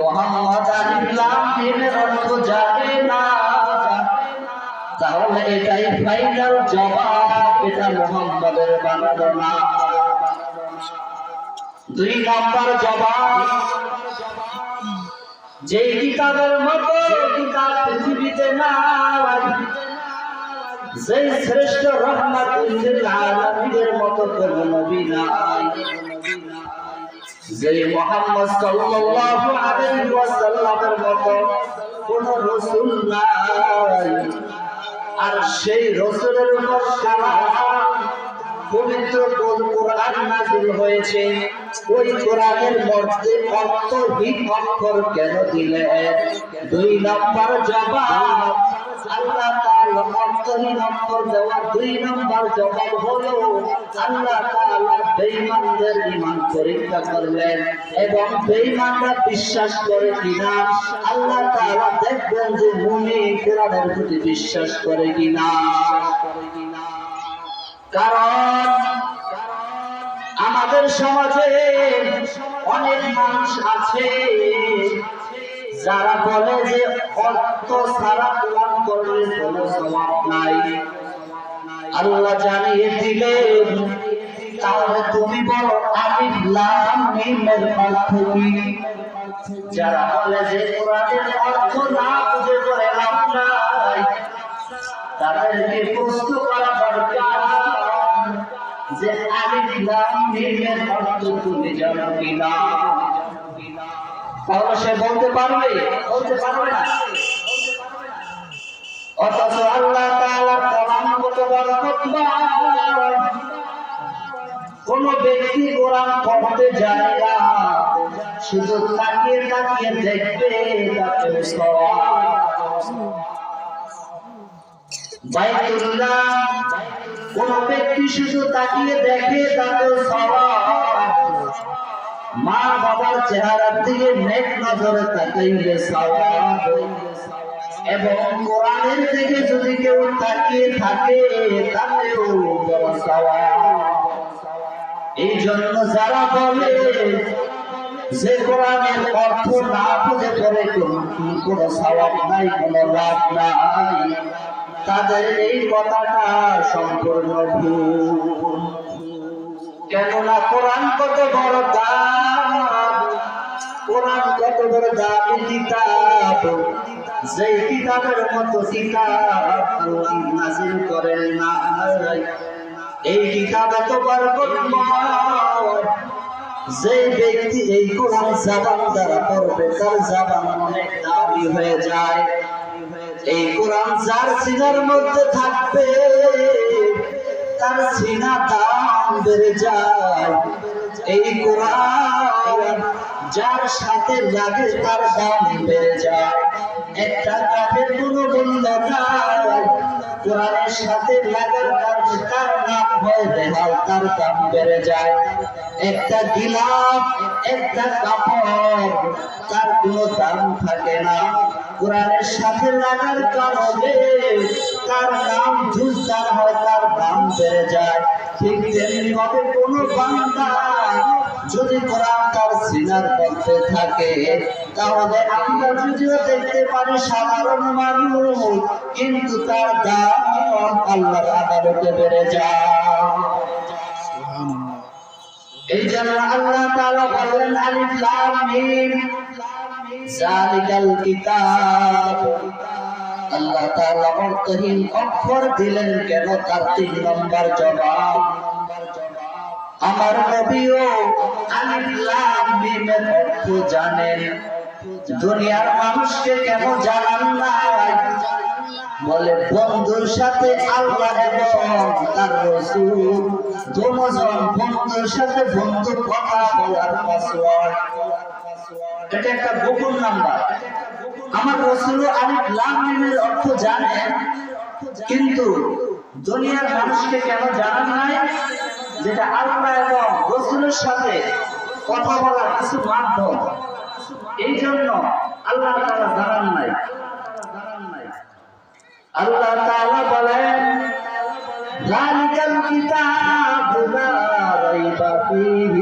মোহাম্মদ আলিল্লাহ দিনের অর্থ জানে না। তাহলে এটাই ফাইনাল জবাব, এটা মোহাম্মদের না। দুই জবাব যে কিতাবের মতো কিতাব পৃথিবীতে নাই যে শ্রেষ্ঠ রহমাতুল আলামিনের মতো কোন নবী নাই। আর সেই রাসূলের উপর পবিত্র কোরআন হয়েছে, ওই কোরআনের মধ্যে অর্থহীন অক্ষর কেন দিলেন দুই নম্বর জবাব, আল্লাহ অর্থহীন অক্ষর দেওয়ার দুই নম্বর জবাব হলো, আল্লাহ তাআলা বেঈমানদের ঈমান পরীক্ষা করলেন এবং বেঈমানরা বিশ্বাস করে কিনা, আল্লাহ তাআলা দেখবেন যে মুমিন কোরআনের প্রতি বিশ্বাস করে কিনা। কারণ আমাদের সমাজে অনেক মানুষ আছে যারা বলে যে অর্থ ছাড়া কোরআন করলে কোনো সমাপ নাই। আল্লাহ জানিয়ে দিলেন, তাহলে তুমি বলো আলিফ লাম মিমের যারা বলে যে কোরআনের অর্থ না বুঝে করে লাভ নাই, তাদেরকে প্রশ্ন করা দরকার যে আলিফ লাম মিমের অর্থ তুমি জানো কিনা। তাহলে সে বলতে পারবে? অথচ আল্লাহ কোন ব্যক্তি কোরআন পড়তে যায় না। শুধু তাকিয়ে তাকিয়ে দেখবে কোন ব্যক্তি শুধু তাকিয়ে দেখে তাতে সওয়াব। মা বাবার চেহারার দিকে নেক নজরে তাকাইলে এবং কোরআনের দিকে যদি কেউ তাকিয়ে থাকে তাতেও বড় সওয়াব। এই জন্য যারা বলে যে কোরআনের অর্থ না বুঝে পড়ে কোনো সওয়াব নাই, কোনো লাভ নাই, তাদের এই কথাটা সম্পূর্ণ ভুল। কেননা কোরআন কত বড় দাম? কোরআন কত বড় দামি? কিতাব যে কিতাবের মতো কিতাব আল্লাহ নাজিল করেন না। এই কিতাব এত বরকতময় যে ব্যক্তি এই কোরআন জাবান দ্বারা পড়বে, তার জাবান অনেক দামি হয়ে যায়। এই কোরআন যার সিনার মধ্যে থাকবে তার সিনা দাম বেড়ে যায়। এই কোরআন যার সাথে লাগে তার দাম বেড়ে যায়। একটা কাপের কোনো মূল্য নাই, কোরআনের সাথে লাগার কারণে তার নাম হয়ে দেহাল তার দাম বেড়ে যায়। একটা গিলাপ একটা কাপড়, তার কোনো দাম থাকে না। কোরআনের সাথে লাগার কারণে তার নাম জুজদার হয় তার দাম বেড়ে যায়। ঠিক তেমনি ভাবে কোনো বান্দা যদি কোরআন তার সিনার মধ্যে থাকে তাহলে আমরা যদিও দেখতে পারি সাধারণ মানুষ কিন্তু তার দাম আল্লাহর আদালতে বেড়ে যায়। এই জন্য আল্লাহ তাআলা বলেন আলিফ লাম মিম। জালিকাল কিতাব। আল্লাহ তাআলা অর্থহীন অক্ষর দিলেন, কেন তার তিন নম্বর জবাব? আমার নবীও আলিফ লাম অর্থ জানেন। দুনিয়ার মানুষকে কেন জানান নাই? বলে, বন্ধুর সাথে আল্লাহ এবং তার রসুল। দুজন বন্ধুর সাথে বন্ধু কথা বলার পাসওয়ার্ড। এটা একটা গোপন নাম্বার। আমার রসুল আলিফ লাম মিমের অর্থ জানেন কিন্তু দুনিয়ার মানুষকে কেন জানান নাই? যেটা আল্লাহ এবং রসুলের সাথে কথা বলার কিছু মাধ্যম। এই জন্য আল্লাহ তারা জানান নাই। আল্লাহ তাআলা বলেন যালিকাল কিতাবু লা রাইবা ফীহি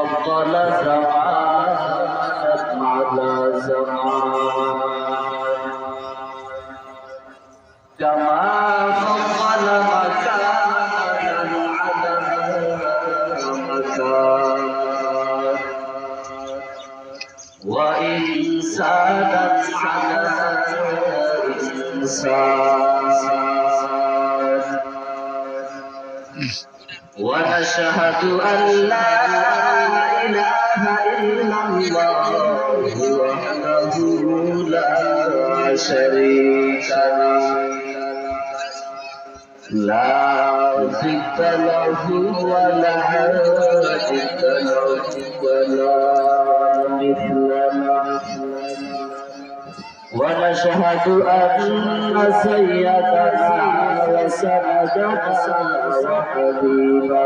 إنسان ونشهد أن لا إله إلا الله وحده لا شريك له. لا ضد له ولا ضد له ولا مثل له. ونشهد أن سيدنا وسندنا وحبيبنا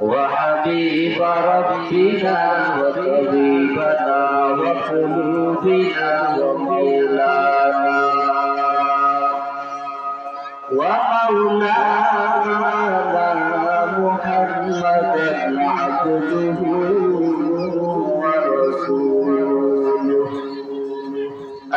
وحبيب ربنا وطبيبنا وقلوبنا ومولانا ومولانا محمدا عبده ورسوله.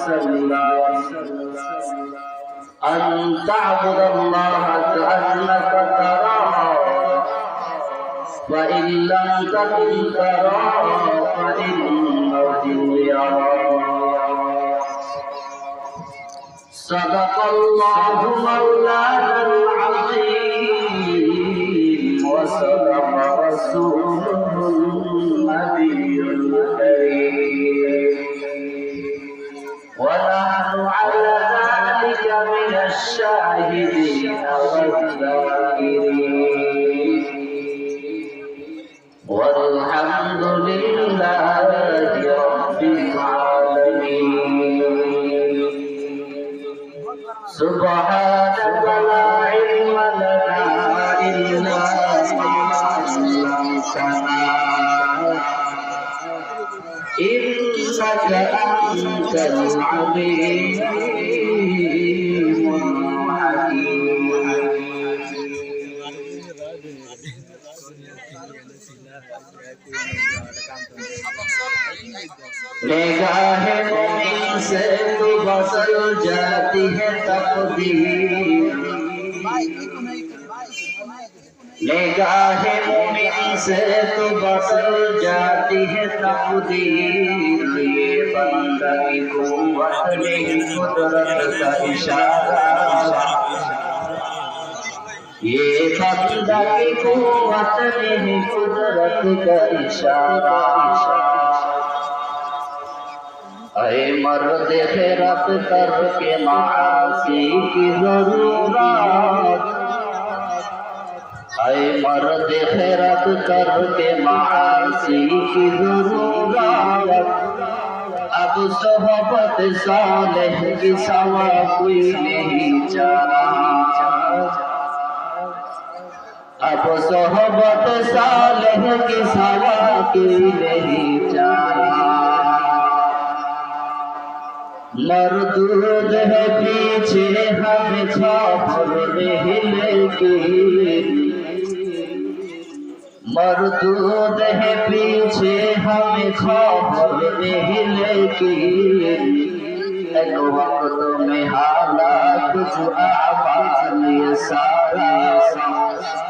وسلم أن تعبد الله كأنك تراه فإن لم تكن تراه فإنه يراك صدق الله مولانا निगाह से तो बसल जाती है तकदीर निगाह मुमिन से तो बसल जाती है तकदीर ये बंदगी कुव्वत नहीं कुदरत का इशारा ये बंदा की कुव्वत नहीं कुदरत का इशारा अरे मर्द खैरत करके मासी की जरूरत अरे मर्द खैरत करके मासी की जरूरत अब सोहबत सालेह की सवा कोई नहीं जाना अब सोहबत सालेह की सवा कोई नहीं जाना मरदूद है पीछे हम खबर नहीं लेके मरदूद है पीछे हम खबर नहीं लेके एक वक्त में हालात जो आवाज ये सारा एक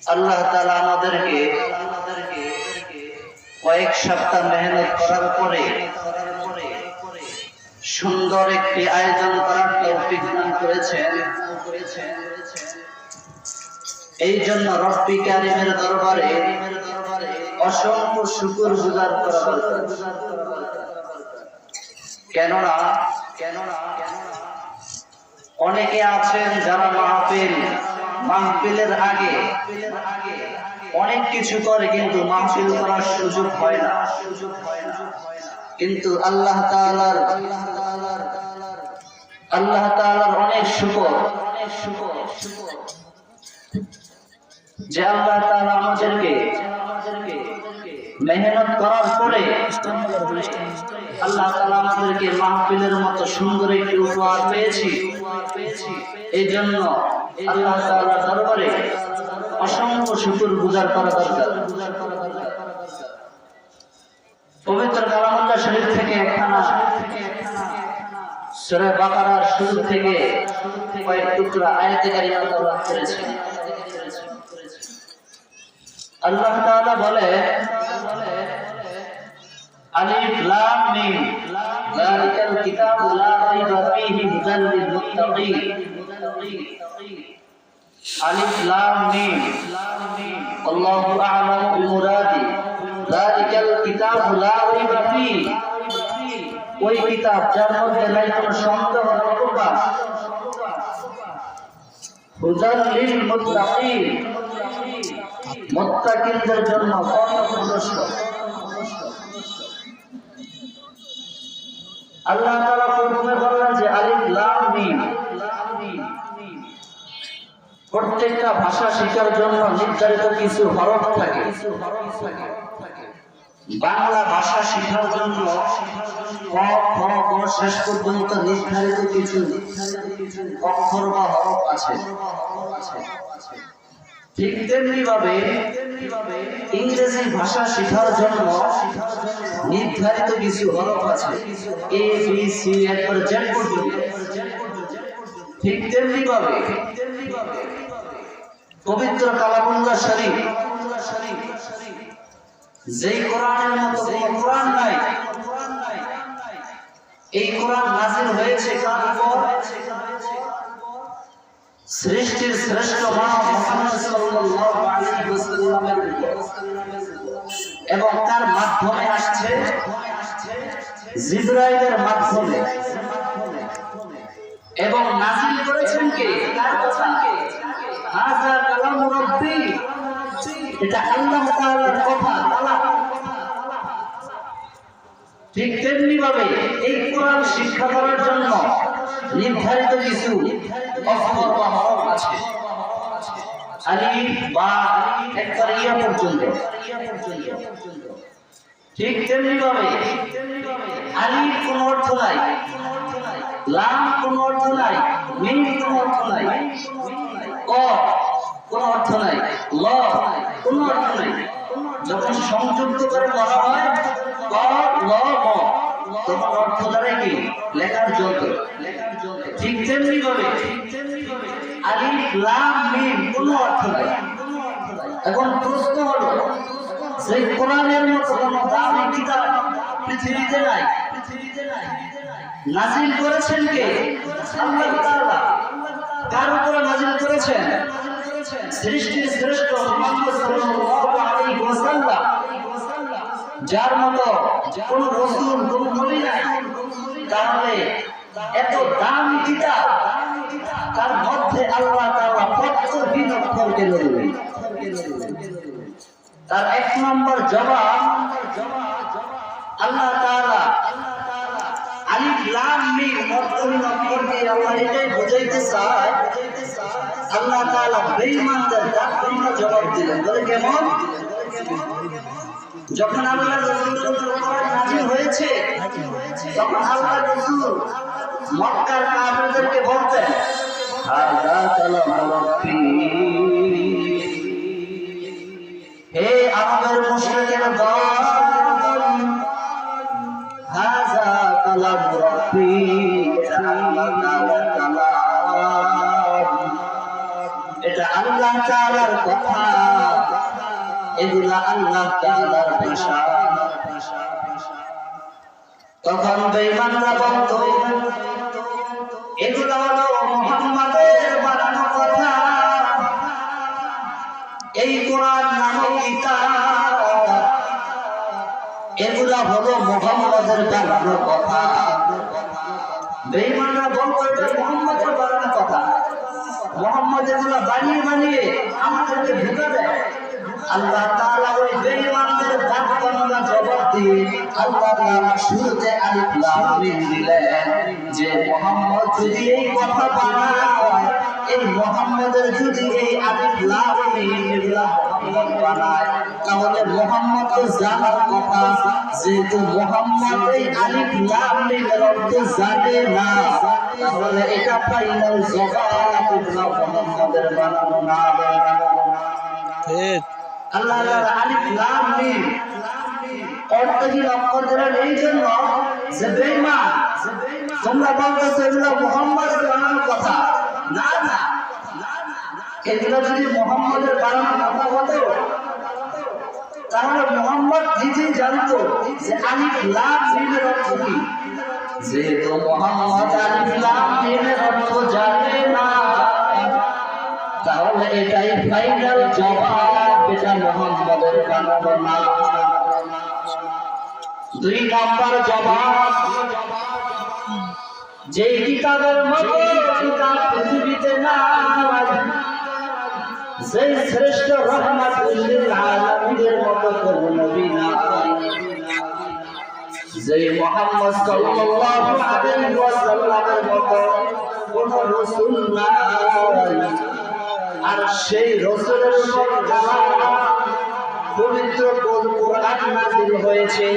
আল্লাহ তাআলা আমাদেরকে কয়েক সপ্তাহ মেহনত করার পরে সুন্দর একটি আয়োজন করার তৌফিক দান করেছেন। এই জন্য রব্বি কারিমের দরবারে অসংখ্য শুকুর গুজার করা দরকার। কেননা কেননা অনেকে আছেন যারা মাহফিল মাহফিলের আগে অনেক কিছু করে, কিন্তু মাহফিল করার সুযোগ হয় না। কিন্তু আল্লাহ তাআলার আল্লাহ তাআলার অনেক শুকর। অনেক শুকর যে আল্লাহ তাআলা আমাদেরকে মেহনত করার পরে আল্লাহ তাআলা আমাদেরকে মাহফিলের মতো সুন্দর একটি উপহার পেয়েছি। এই জন্য আল্লাহ তাআলার দরবারে অসংখ্য শুকর গুজার করা দরকার। পবিত্র কালামুল্লাহ শরীফ থেকে একখানা সূরা বাকারার শুরু থেকে কয়েক টুকরা আয়াতে কারিমা তেলাওয়াত করেছি। আল্লাহ তাআলা বলে আলিফ লাম মিম। যালিকাল কিতাবু লা রাইবা ফীহি হুদাল লিল মুত্তাকিন আলিফ লাম মিম। আল্লাহু আ'লামু বিমুরাদি। যালিকাল কিতাবু লা রাইবা ফীহি। ওই কিতাব যার মধ্যে নাই কোনো সন্দেহ অবকাশ। হুদাল লিল মুত্তাকিন মুত্তাকিনদের জন্য পথ প্রদর্শক আল্লাহ তাআলা প্রথমে বললেন যে আলিফ লাম মিম। প্রত্যেকটা ভাষা শেখার জন্য নির্ধারিত কিছু হরফ থাকে। বাংলা ভাষা শেখার জন্য ক, খ, গ শেষ পর্যন্ত নির্ধারিত কিছু অক্ষর বা হরফ আছে। ঠিক তেমনি ভাবে ইংরেজি ভাষা শেখার জন্য নির্ধারিত কিছু হরফ আছে এ বি সি একবার জেড পর্যন্ত। ঠিক তেমনি ভাবে পবিত্র কালামুল্লাহ শরীফ, যেই কোরআনের মতো কোরআন নাই। এই কোরআন নাজিল হয়েছে কার উপর? সৃষ্টির শ্রেষ্ঠ মানব মুহাম্মদ সাল্লাল্লাহু আলাইহি ওয়াসাল্লামের উপর। এবং তার মাধ্যমে আসছে জিবরাইলের মাধ্যমে। এবং নাজিল করেছেন কে? কার কথা হাযা কালামু রাব্বি এটা আল্লাহ তাআলার কথা। কালাম ঠিক তেমনি ভাবে এই কোরআন শিক্ষা করার জন্য নির্ধারিত কিছু অক্ষর বা হরফ আছে। ঠিক তেমনি ভাবে অর্থ নাই কোন অর্থ যখন সংযুক্ত করে বলা হয়, ক, ল অর্থ দ্বারা লেখার যন্ত্র ঠিক তেমনি ভাবে আলিফ লাম মিম কোনো অর্থ নাই। এখন প্রশ্ন হলো, সেই কোরআনের মতো কোন দামি কিতাব পৃথিবীতে নাই। নাজিল করেছেন কে? আল্লাহ তাআলা। উপরে নাজিল করেছেন? সৃষ্টির শ্রেষ্ঠ মুহাম্মদ সাল্লাল্লাহু আলাইহি ওয়াসাল্লাম। যার মতো কোন রাসূল, কোন নবী নাই। তাহলে এত দামি কিতাব তার মধ্যে আল্লাহ তার এক নম্বর জবাব আল্লাহ আলিফ লাম মিম মধ্যমীন অক্ষর দিয়ে আল্লাহ এটাই বোঝাইতে চায়, আল্লাহ তাআলা বেঈমানদের দাঁড়িয়ে জবাব দিলেন। বলে কেমন? যখন আল্লাহ উপর হয়েছে, তখন আল্লাহ রাসূল মক্কার কাফেরদেরকে বলতেন হাদা রাব্বি হে আমাদের মুশরিকের দল এটা আল্লাহ তাআলার কথা। আল্লাহ তাআলার ভাষা। তখন বেঈমানরা এগুলা হলো মুহাম্মাদের বানানো কথা। এই কোরআন নামক কিতাব এগুলা হলো কথা। মোহাম্মদ এগুলো বানিয়ে বানিয়ে আমাদেরকে ঢুকে দেয় আল্লাহ তাআলা ওই বেঈমানদের দাঁত জবাব দিয়ে আল্লাহ তাআলা শুরুতে আলিফ লাম মিম দিলেন যে মোহাম্মদ যদি এই কথা বানায়, এই মোহাম্মদের যদি এই আলিফ লাম মিম এগুলা মোহাম্মদ বানায়, তাহলে মোহাম্মদ জানার কথা, যেহেতু মোহাম্মদ এই আলিফ লাম মিমের অর্থ জানে না, তাহলে এটা ফাইনাল জবাব মোহাম্মদের বানানো না। ঠিক। আল্লাহ আলিফ লাম মিম। অর্থহীন অক্ষর দিলেন এই জন্য যে বেঈমান, তোমরা কথা। না যদি মোহাম্মদের বানানোর কথা হতো, তাহলে মোহাম্মদ নিজেই জানতো যে আলিফ লাম মিমের অর্থ কি। যেহেতু মোহাম্মদ আলিফ লাম মিমের অর্থ জানে না। তাহলে এটাই ফাইনাল জবাব এটা মোহাম্মদের বানানো না দুই নাম্বার জবাব যে কিতাবের মতো পৃথিবীতে না যে শ্রেষ্ঠ রহমত আলমীদের মতো কোন নবী না যে মোহাম্মদ সাল্লাল্লাহু আলাইহি ওয়াসাল্লামের মতো কোন রাসূল নাই। আর সেই রসুলের যারা পবিত্র কোরআন নাজিল হয়েছে।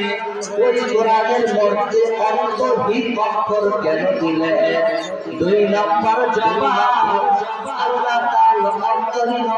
ওই কোরআনের মধ্যে অন্তর্হিত অক্ষর কেন দিলেন দুই নম্বর জবাব আল্লাহ তাআলা দেওয়া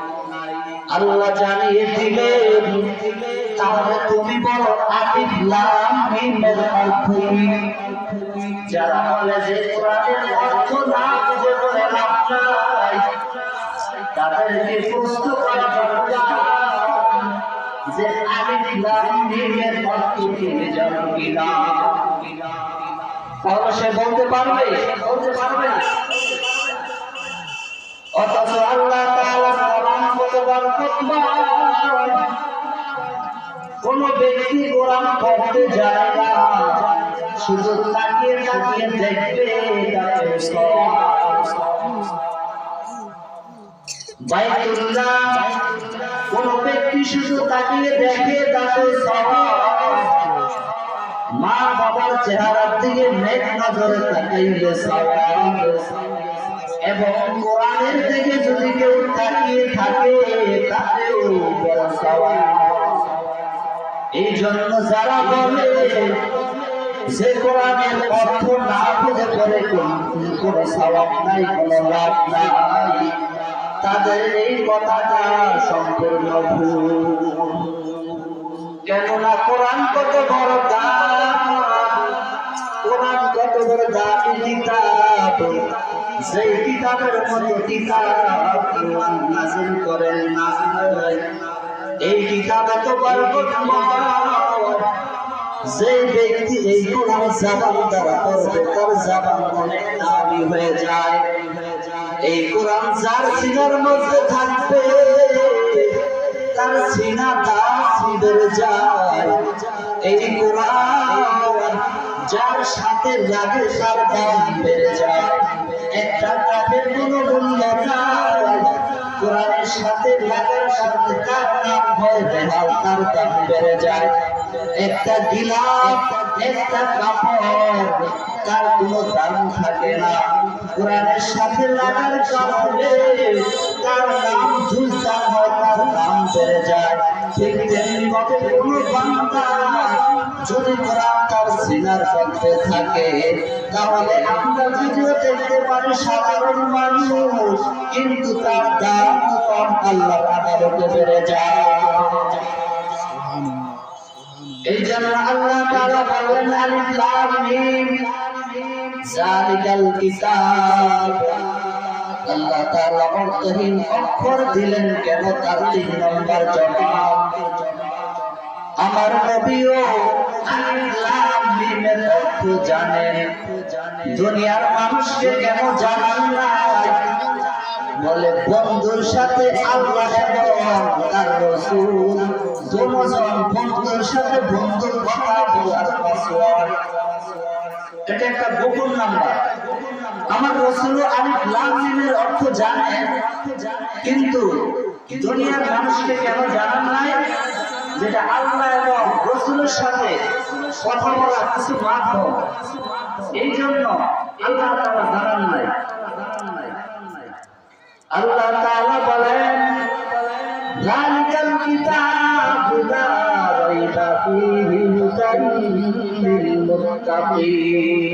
আল্লাহ জানিয়ে দিলেন, তাহলে তুমি বলো আলিফ যারা বলে যে অর্থ না তাদেরকে প্রশ্ন করা যে অর্থ কিনা তাহলে সে বলতে পারবে? বলতে পারবে অথচ আল্লাহ কতবার কোন ব্যক্তি কোরআন পড়তে যায় না। শুধু তাকিয়ে তাকিয়ে দেখবে কোন ব্যক্তি শুধু তাকিয়ে দেখে তাকে মা বাবার চেহারার দিকে নেক নজরে তাকাইলে এবং কোরআনের দিকে যদি কেউ তাকিয়ে থাকে এই জন্য যারা বলে যে কোরআনের অর্থ না বুঝে করে কোন সওয়াব নাই, কোন লাভ নাই, তাদের এই কথাটা সম্পূর্ণ ভুল। কেননা কোরআন কত বড় দাম, কোরআন কত বড় দামি কিতাব সেই কিতাবের মতো কিতাব নাজিল করেন না। এই কিতাবে তো যে ব্যক্তি এই কোরআন জবান দ্বারা পড়বে, তার জবান অনেক দামি হয়ে যায়। এই কোরআন যার সিনার মধ্যে থাকবে, তার সিনা দাম বেড়ে যায়। এই কোরআন যার সাথে লাগে, তার দাম বেড়ে যায়। একটা সাথে লাগার নাম গিলাপ, একটা কাপড়, তার কোনো দাম থাকে না। কোরআনের সাথে লাগার কারণে তার নাম ঝুলতাম হয়, তার দাম বেড়ে যায়। ঠিক তেমনি কোনো বান্দা যদি কোরআন তার সিনার মধ্যে থাকে তাহলে আমরা যদিও দেখতে পারি সাধারণ মানুষ কিন্তু তার দাম কম আল্লাহর আদালতে বেড়ে যায় এই জন্য আল্লাহ তাআলা বলেন আলিফ লাম মিম। জালিকাল কিতাব। অর্থহীন অক্ষর দিলেন কেন তার তিন নম্বর আমার নবীও দুনিয়ার মানুষকে কেন জানান না? বলে, বন্ধুর সাথে বন্ধুর সাথে বন্ধুর কথা বলার এটা একটা গোপন নাম্বার। আমার রসুল আলিফ লাম মিমের অর্থ জানে, কিন্তু দুনিয়ার মানুষকে কেন জানান নাই? যেটা আল্লাহ এবং রসুলের সাথে কথা বলা কিছু মাধ্যম। এই জন্য আল্লাহ তাআলা জানান নাই। আল্লাহ তাআলা বলেন জালিকাল কিতাবু লা রাইবা ফীহি হুদাল লিল মুত্তাকিন।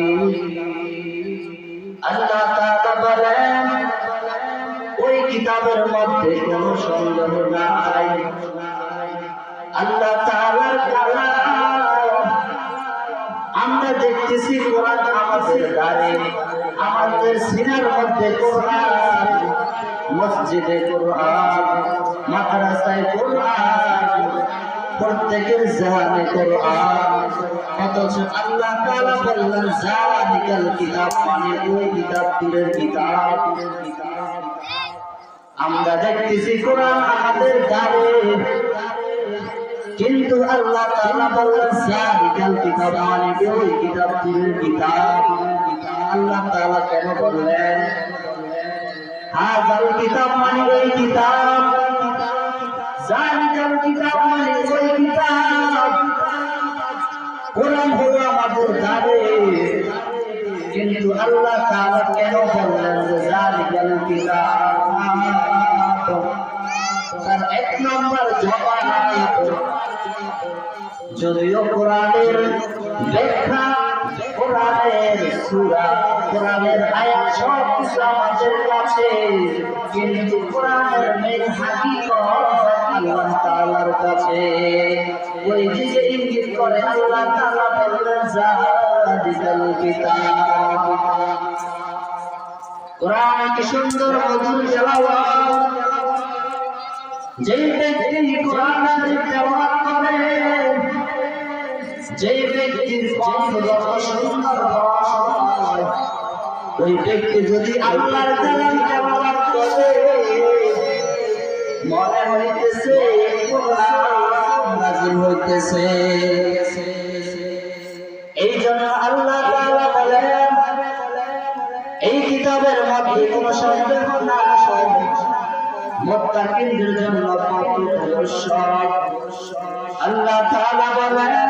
ওই কিতাবের মধ্যে কোনো সন্দেহ নাই। আমরা দেখতেছি আমাদের সিনার মধ্যে মসজিদে কোরআন, মাদ্রাসায় কোরআন প্রত্যেকের জাহানে কোরআন। অথচ আল্লাহ তাআলা বললেন, জালিকাল কিতাব মানে ওই কিতাব পীরের কিতাব। আমরা দেখতেছি কোরআন আমাদের দ্বারে কিন্তু আল্লাহ তাআলা বললেন, জালিকাল কিতাব মানে ওই কিতাব পীরের কিতাব। আল্লাহ তাআলা কেন বললেন হাজাল কিতাব মানে ওই কিতাব। জালিকাল কিতাব মানে ওই কিতাব। কোরআন হলো আমাদের দ্বারে কিন্তু আল্লাহ তাআলা কেন বললেন যে জালিকাল কিতাব তার এক নম্বর জবাব যদিও কোরআনের ব্যাখ্যা কোরআনের সূরা, কোরআনের আয়াত সব কিছু আমাদের কাছে কিন্তু কোরআনের মেন হাকিকত, আল্লাহ তাআলার কাছে। ওই দিকে ইঙ্গিত করে, আল্লাহ তাআলা বললেন, জালিকাল কিতাব। কোরআন কি সুন্দর মধুর তেলাওয়াত। যে ব্যক্তি কোরআনের তেলাওয়াত করে যে ব্যক্তির কণ্ঠ যত ওই ব্যক্তি যদি আল্লাহর করে, মনে হইতেছে নাযিল হইতেছে। এই জন্য আল্লাহ বলেন, এই কিতাবের মধ্যে কোনো সন্দেহ না, মুত্তাকিনদের জন্য প্রদর্শক আল্লাহ তাআলা বলেন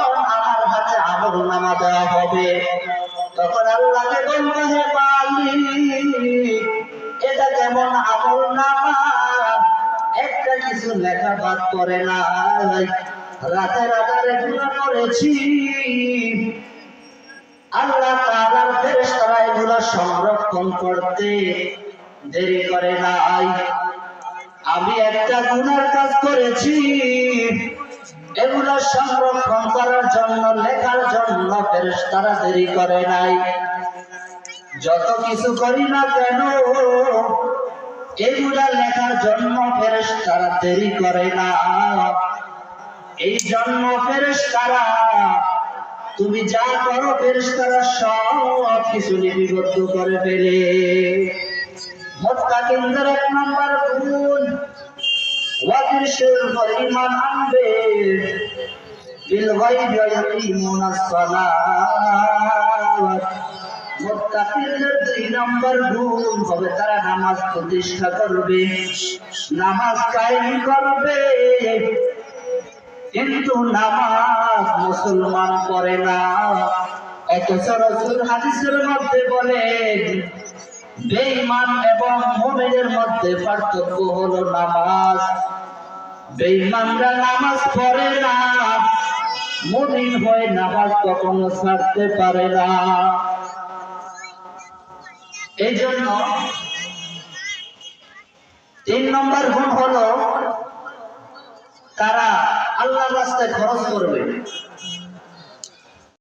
হাতে আমল নামা দেওয়া হবে। তখন আল্লাহকে বলব, হে মালিক এটা কেমন আমল নামা একটা কিছু লেখা বাদ করে নাই। রাতে রাতে গুণা করেছি আল্লাহ তাআলার ফেরেশতারা এগুলো সংরক্ষণ করতে দেরি করে নাই। আমি একটা গুনার কাজ করেছি। এগুলো সংরক্ষণ করার জন্য, লেখার জন্য ফেরেশতারা দেরি করে নাই। যত কিছু করি না কেন, এগুলা লেখার জন্য ফেরেশতারা দেরি করে না। এই জন্য ফেরেশতারা, তুমি যা করো ফেরেশতারা সব কিছু লিপিবদ্ধ করে ফেলে। মুত্তাকিনদের এক নম্বর গুণ ওয়াদৃশ্যের উপর আনবে বিল গায়বি ইয়াকিমুনাস সালাত মুত্তাকিনদের দুই নম্বর গুণ হবে, তারা নামাজ প্রতিষ্ঠা করবে, নামাজ কায়েম করবে। কিন্তু নামাজ মুসলমান করে না। অথচ রসুল হাদিসের মধ্যে বলেন বেঈমান এবং মুমিনের মধ্যে পার্থক্য হলো নামাজ। বেঈমানরা নামাজ পড়ে না, মুমিন হয়ে নামাজ কখনো ছাড়তে পারে না। এই জন্য তিন নম্বর গুণ হলো তারা আল্লাহর রাস্তায় খরচ করবে।